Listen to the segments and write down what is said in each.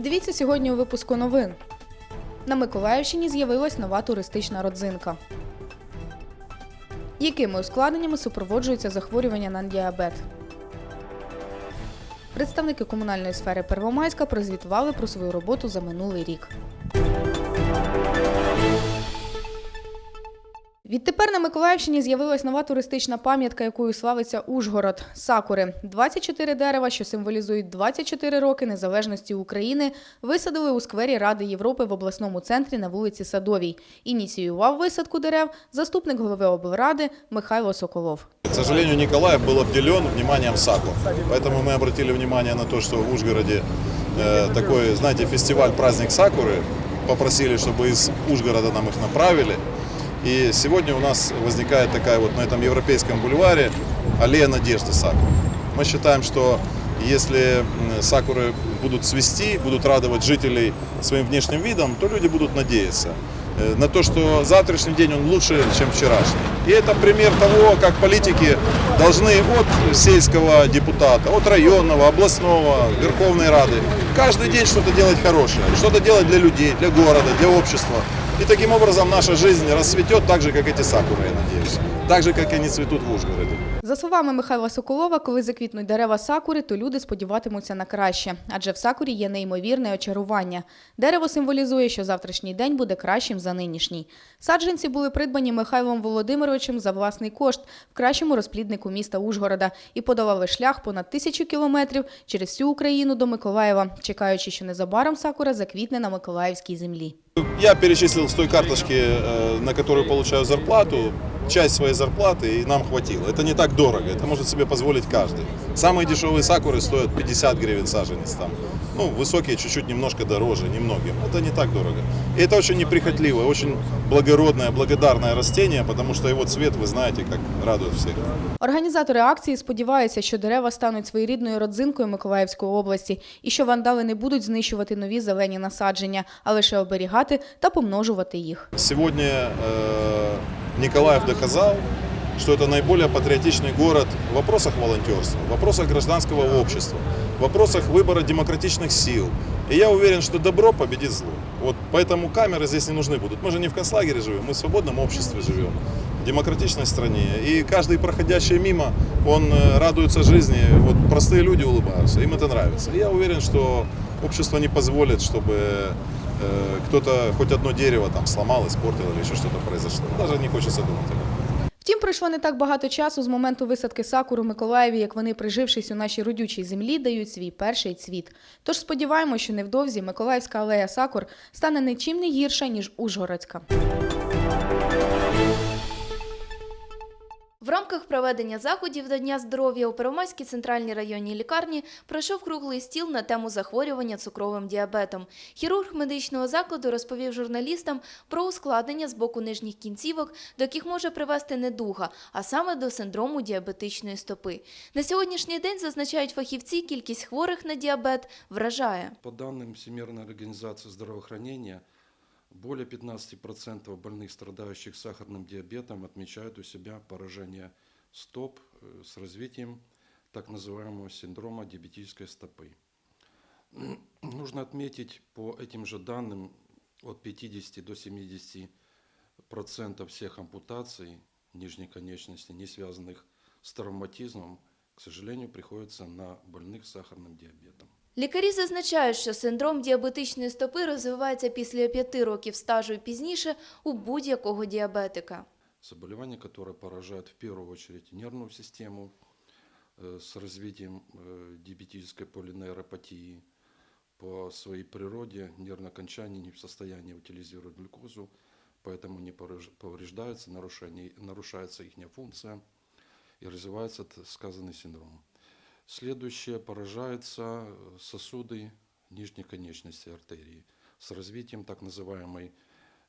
Дивіться сьогодні у випуску новин. На Миколаївщині з'явилась нова туристична родзинка. Якими ускладненнями супроводжується захворювання на діабет? Представники комунальної сфери Первомайська прозвітували про свою роботу за минулий рік. Відтепер на Миколаївщині з'явилась нова туристична пам'ятка, якою славиться Ужгород Сакури. 24 дерева, що символізують 24 роки незалежності України, висадили у сквері Ради Європи в обласному центрі на вулиці Садовій. Ініціював висадку дерев заступник голови облради Михайло Соколов. К сожалению, Николаев был обделен вниманием САКО. Поэтому мы обратили внимание на то, что в Ужгороде э, такой, знаете, фестиваль «Праздник Сакуры». Попросили, чтобы из Ужгорода нам их направили. И сегодня у нас возникает такая вот на этом европейском бульваре аллея надежды Сакуры. Мы считаем, что если Сакуры будут цвести, будут радовать жителей своим внешним видом, то люди будут надеяться э, на то, что завтрашний день он лучше, чем вчерашний. И это пример того, как политики должны от сельского депутата, от районного, областного, Верховной Рады каждый день что-то делать хорошее, что-то делать для людей, для города, для общества. И таким образом наша жизнь расцветет так же, как эти сакуры, я надеюсь. Так же, как они цветут в Ужгороде. За словами Михайла Соколова, коли заквітнуть дерева сакури, то люди сподіватимуться на краще, адже в сакурі є неймовірне очарування. Дерево символізує, що завтрашній день буде кращим за нинішній. Саджанці були придбані Михайлом Володимировичем за власний кошт в кращому розпліднику міста Ужгорода і подолали шлях понад тисячу кілометрів через всю Україну до Миколаєва, чекаючи, що незабаром сакура заквітне на миколаївській землі. Я перечислил с той карточки, э, на которую получаю зарплату, часть своей зарплаты, и нам хватило. Это не так дорого, это может себе позволить каждый. Самые дешевые сакуры стоят 50 гривен саженец там. Ну, высокие чуть-чуть немножко дороже, немногим. Это не так дорого. И это очень неприхотливое, очень благородное, благодарное растение, потому что его цвет, вы знаете, как радует всех. Організатори акції сподіваються, що дерева стануть своєрідною родзинкою Миколаївської області і що вандали не будуть знищувати нові зелені насадження, а лише оберігати та помножувати їх. Сегодня э, Николаев доказал, что это наиболее патриотичный город в вопросах волонтерства, в вопросах гражданского общества, в вопросах выбора демократичных сил. И я уверен, что добро победит зло. Вот поэтому камеры здесь не нужны будут. Мы же не в концлагере живем, мы в свободном обществе живем, в демократичной стране. И каждый проходящий мимо, он э, радуется жизни. Вот простые люди улыбаются, им это нравится. И я уверен, что общество не позволит, чтобы э, кто-то хоть одно дерево там сломал, испортил или еще что-то произошло. Даже не хочется думать об этом. Пройшло не так багато часу з моменту висадки сакур у Миколаєві, як вони, прижившись у нашій родючій землі, дають свій перший цвіт. Тож сподіваємося, що невдовзі Миколаївська алея сакур стане нічим не гірша, ніж Ужгородська. В рамках проведення заходів до Дня здоров'я у Первомайській центральній районній лікарні пройшов круглий стіл на тему захворювання цукровим діабетом. Хірург медичного закладу розповів журналістам про ускладнення з боку нижніх кінцівок, до яких може привести недуга, а саме до синдрому діабетичної стопи. На сьогоднішній день зазначають фахівці, кількість хворих на діабет вражає. По данным Всемирной организации здравоохранения, более 15% больных, страдающих сахарным диабетом, отмечают у себя поражение стоп э, с развитием так называемого синдрома диабетической стопы. Нужно отметить по этим же данным от 50 до 70% всех ампутаций нижней конечности, не связанных с травматизмом, к сожалению, приходится на больных сахарным диабетом. Лікарі зазначають, що синдром діабетичної стопи розвивається після 5 років стажу і пізніше у будь-якого діабетика. Заболевание, которое поражает в первую очередь нервную систему э, с развитием э, диабетической полинейропатии. По своей природе нервные окончания не в состоянии утилизировать глюкозу, поэтому не пораж- повреждаются, нарушение- нарушается их функция и развивается т- сказанный синдром. Следующее поражаются э, сосуды нижней конечности артерии с развитием так называемой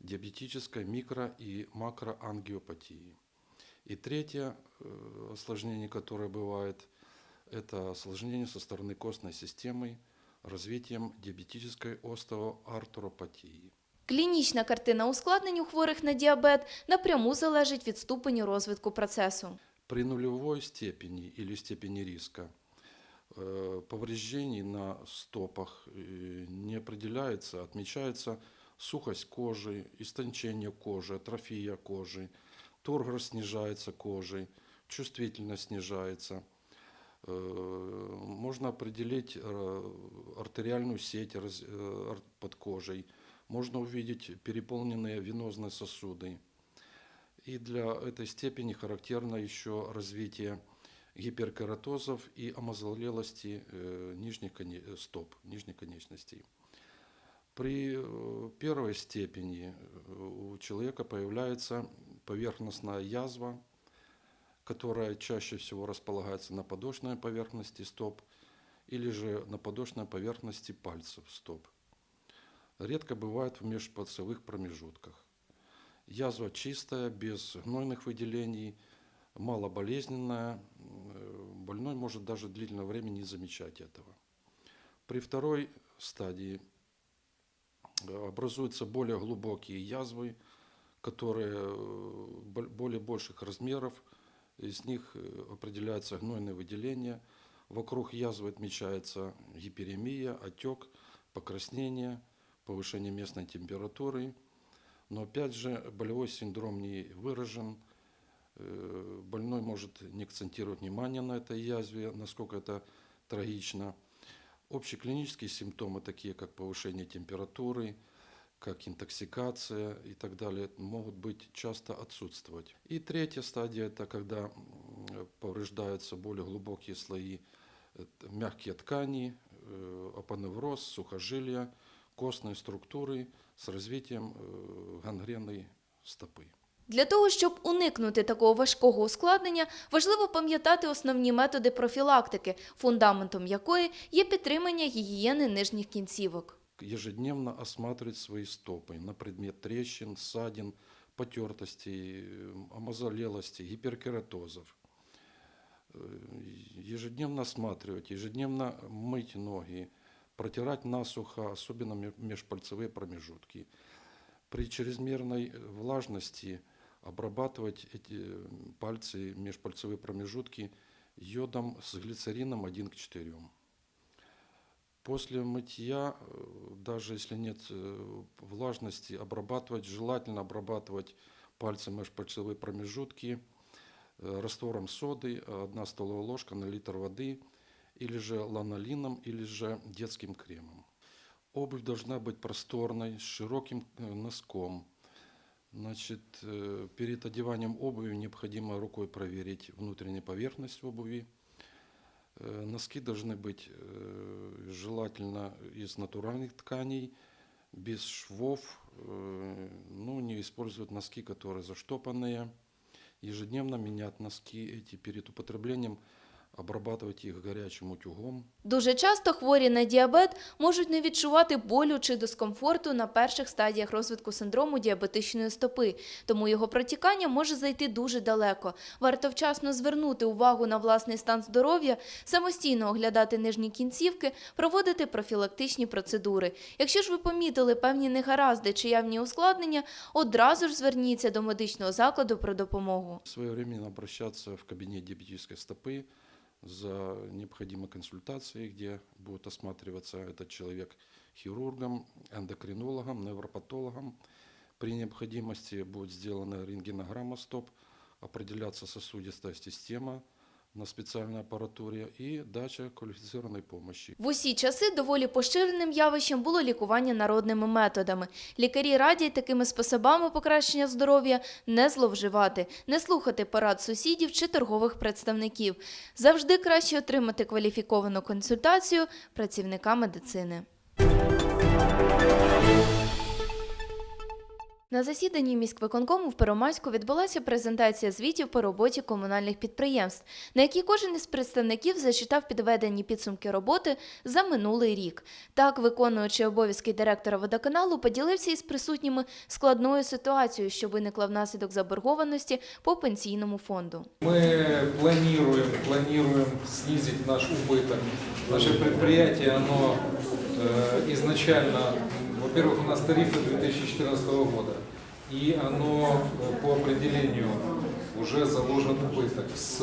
диабетической микро- и макроангиопатии. И третье э, осложнение, которое бывает, это осложнение со стороны костной системы развитием диабетической остеоартропатии. Клінічна картина ускладнень у хворих на діабет напряму залежить від ступеню розвитку процесу. При нулевой степени или степени риска э, повреждений на стопах э, не определяется, отмечается сухость кожи, истончение кожи, атрофия кожи, тургор снижается кожей, чувствительность снижается. Э, Можно определить э, артериальную сеть э, под кожей, можно увидеть переполненные венозные сосуды. И для этой степени характерно еще развитие гиперкератозов и амазолелости э, нижних э, стоп, нижних конечностей. При э, первой степени у человека появляется поверхностная язва, которая чаще всего располагается на подошной поверхности стоп или же на подошной поверхности пальцев стоп. Редко бывает в межпальцевых промежутках. Язва чистая, без гнойных выделений, малоболезненная. Больной может даже длительное время не замечать этого. При второй стадии э, образуются более глубокие язвы, которые э, бол- более больших размеров. Из них э, определяются гнойные выделения. Вокруг язвы отмечается гиперемия, отек, покраснение, повышение местной температуры. Но опять же, болевой синдром не выражен. Э, Больной может не акцентировать внимание на этой язве, насколько это трагично. Общеклинические симптомы, такие как повышение температуры, как интоксикация и так далее, могут быть часто отсутствовать. И третья стадия – это когда повреждаются более глубокие слои, это мягкие ткани, э, апоневроз, сухожилия, костные структуры с развитием э, гангрены стопы. Для того, щоб уникнути такого важкого ускладнення, важливо пам'ятати основні методи профілактики, фундаментом якої є підтримання гігієни нижніх кінцівок. ежедневно осматривать свои стопы на предмет трещин, ссадин, потертостей, э, амазолелости, гиперкератозов. Э, Ежедневно осматривать, ежедневно мыть ноги, протирать насухо, особенно ме- межпальцевые промежутки. При чрезмерной э, влажности обрабатывать эти пальцы, межпальцевые промежутки йодом с глицерином 1 к 4. После мытья, э, даже если нет э, влажности, обрабатывать, желательно обрабатывать пальцы межпальцевые промежутки э, раствором соды, 1 столовая ложка на литр воды, или же ланолином, или же детским кремом. Обувь должна быть просторной, с широким носком. Значит, э, перед одеванием обуви необходимо рукой проверить внутреннюю поверхность обуви. Э, Носки должны быть э, желательно из натуральных тканей, без швов. Ну, не использовать носки, которые заштопанные. Ежедневно менять носки эти перед употреблением, обрабатывать их горячим утюгом. Дуже часто хворі на діабет можуть не відчувати болю чи дискомфорту на перших стадіях розвитку синдрому діабетичної стопи, тому його протікання може зайти дуже далеко. Варто вчасно звернути увагу на власний стан здоров'я, самостійно оглядати нижні кінцівки, проводити профілактичні процедури. Якщо ж ви помітили певні негаразди чи явні ускладнення, одразу ж зверніться до медичного закладу про допомогу. Своевременно обращаться в кабинет диабетической стопы за необходимой консультацией, где будет осматриваться этот человек хирургом, эндокринологом, невропатологом. При необходимости будет сделана рентгенограмма стоп, определяться сосудистая система на специальной аппаратуре и дача квалифицированной помощи. В усі часи доволі поширеним явищем було лікування народними методами. Лікарі радять такими способами покращення здоров'я не зловживати, не слухати порад сусідів чи торгових представників. Завжди краще отримати кваліфіковану консультацію працівника медицини. На засіданні міськвиконкому в Первомайську відбулася презентація звітів по роботі комунальних підприємств, на якій кожен із представників зачитав підведені підсумки роботи за минулий рік. Так, виконуючи обов'язки директора водоканалу, поділився із присутніми складною ситуацією, що виникла внаслідок заборгованості по пенсійному фонду. Мы планируем, планируем снизить наш убыток. Наше предприятие, оно э, изначально, м, во-первых, у нас тарифы 2014 года, и оно э, по определению уже заложен убыток с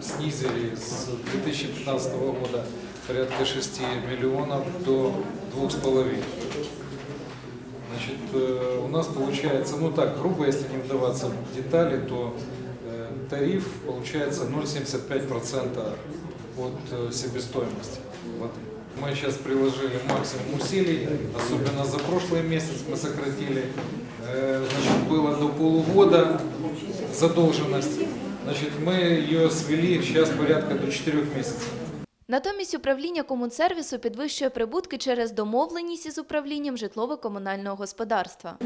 снизили с 2015 года порядка 6 миллионов до 2,5. Значит, э, у нас получается, ну так, грубо, если не вдаваться в детали, то э, тариф получается 0,75% от себестоимости воды. Мы сейчас приложили максимум усилий, особенно за прошлый месяц мы сократили. Э, Значит, было до полугода задолженность. Значит, мы ее свели сейчас порядка до 4 месяцев. Натомість управління комунсервісу підвищує прибутки через домовленість із управлінням житлово-комунального господарства.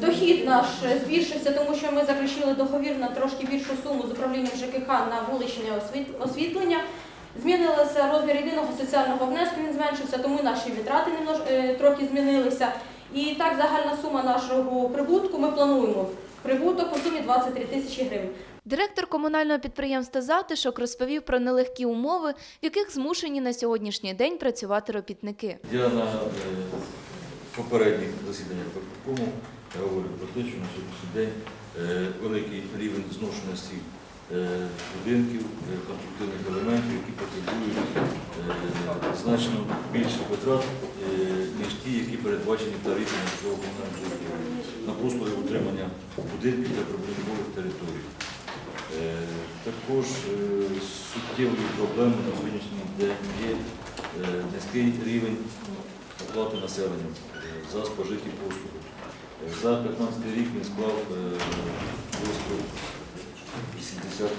Дохід наш е, збільшився, тому що ми заключили договір на трошки більшу суму з управлінням ЖКХ на вуличне освіт- освітлення. Змінилися розмір єдиного соціального внеску, він зменшився, тому і наші витрати немнож- е, трохи змінилися. І так загальна сума нашого прибутку ми плануємо прибуток у сумі 23 тисячі гривень. Директор комунального підприємства «Затишок» розповів про нелегкі умови, в яких змушені на сьогоднішній день працювати робітники. Я на е, попередніх засіданнях виконкому говорю про те, що на сьогоднішній день е, великий рівень зношеності будинків, е, конструктивних елементів, які потребують е, значно більших витрат, е, ніж ті, які передбачені в тарифі на цього комунального на послуги утримання будинків та прибудинкових територій. Е, Також е, суттєвою проблемою на сьогоднішній день є е, низький рівень оплати населенням е, за спожиті послуги. Е, За 15 рік він склав е, близько 81,5%.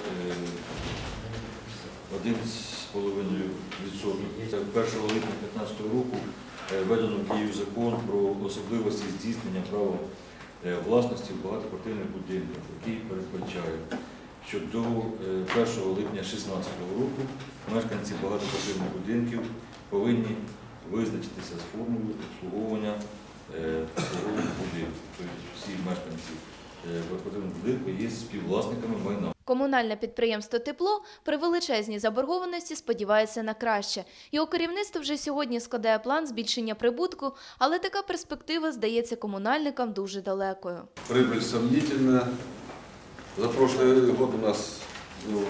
1 липня 2015 року е, введено в дію закон про особливості здійснення права е, власності в багатоквартирних будинках, який передбачає, що до е, 1 липня 2016 року мешканці багатоквартирних будинків повинні визначитися з формулою обслуговування е, обслуговування будинку. Тобто всі мешканці е, багатоквартирного будинку є співвласниками майна. Комунальне підприємство «Тепло» при величезній заборгованості сподівається на краще. Його керівництво вже сьогодні складає план збільшення прибутку, але така перспектива здається комунальникам дуже далекою. Прибыль сомнительная. За прошлый год у нас был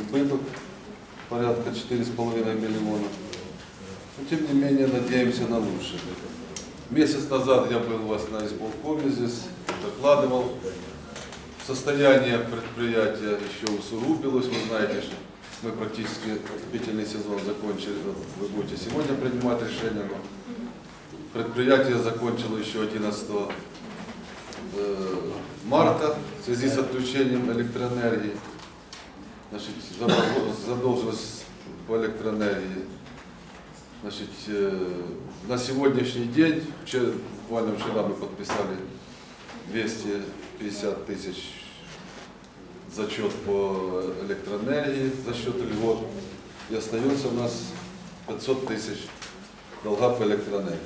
убыток порядка 4,5 миллиона. Но тем не менее надеемся на лучшее. Месяц назад я был у вас на исполкоме здесь, докладывал. Состояние предприятия еще усугубилось. Вы знаете, что мы практически отопительный сезон закончили. Вы будете сегодня принимать решение. но Предприятие закончило еще 11 э, марта в связи с отключением электроэнергии. Значит, задолженность по электроэнергии. Значит, э, на сегодняшний день, вчера, буквально вчера мы подписали 250 тысяч зачет по электроэнергии за счет льгот. И остается у нас 500 тысяч долга по электроэнергии.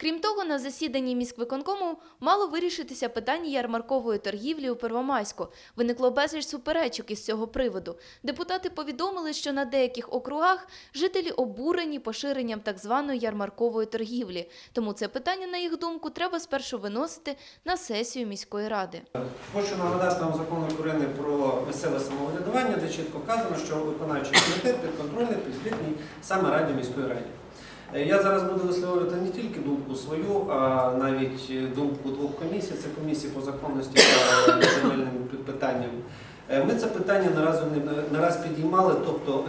Крім того, на засіданні міськвиконкому мало вирішитися питання ярмаркової торгівлі у Первомайську. Виникло безліч суперечок із цього приводу. Депутати повідомили, що на деяких округах жителі обурені поширенням так званої ярмаркової торгівлі. Тому це питання, на їх думку, треба спершу виносити на сесію міської ради. Хочу нагадати вам закон України про місцеве самоврядування, де чітко вказано, що виконавчий комітет підконтрольний, підзвітний саме раді міської раді. Е, Я зараз буду висловлювати не тільки думку свою, а навіть е, думку двох комісій. Це комісії по законності та земельним питанням. Е, Ми це питання наразі не, раз підіймали, тобто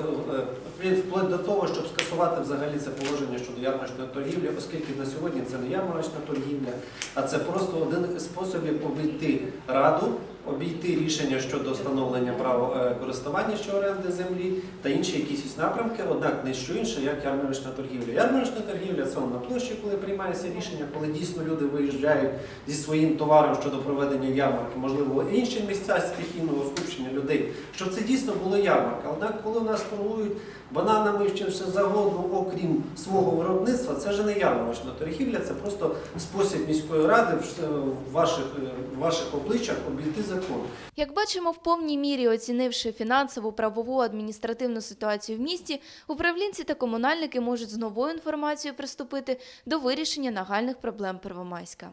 вплоть до того, щоб скасувати взагалі це положення щодо ярмарочної торгівлі, оскільки на сьогодні це не ярмарочна торгівля, а це просто один із способів обійти раду, обійти рішення щодо встановлення права е, користування чи оренди землі та інші якісь напрямки, однак не що інше, як ярмарочна торгівля. Ярмарочна торгівля це на площі, коли приймається рішення, коли дійсно люди виїжджають зі своїм товаром щодо проведення ярмарки, можливо, інші місця стихійного скупчення людей, щоб це дійсно було ярмарка. Однак, коли нас торгують бананами чи все загодно, окрім свого виробництва, це вже не ярмарочна торгівля, це просто спосіб міської ради в в ваших, е, в ваших обличчях обійти закон. Як бачимо, в повній мірі оцінивши фінансову, правову, адміністративну ситуацію в місті, управлінці та комунальники можуть з новою інформацією приступити до вирішення нагальних проблем Первомайська.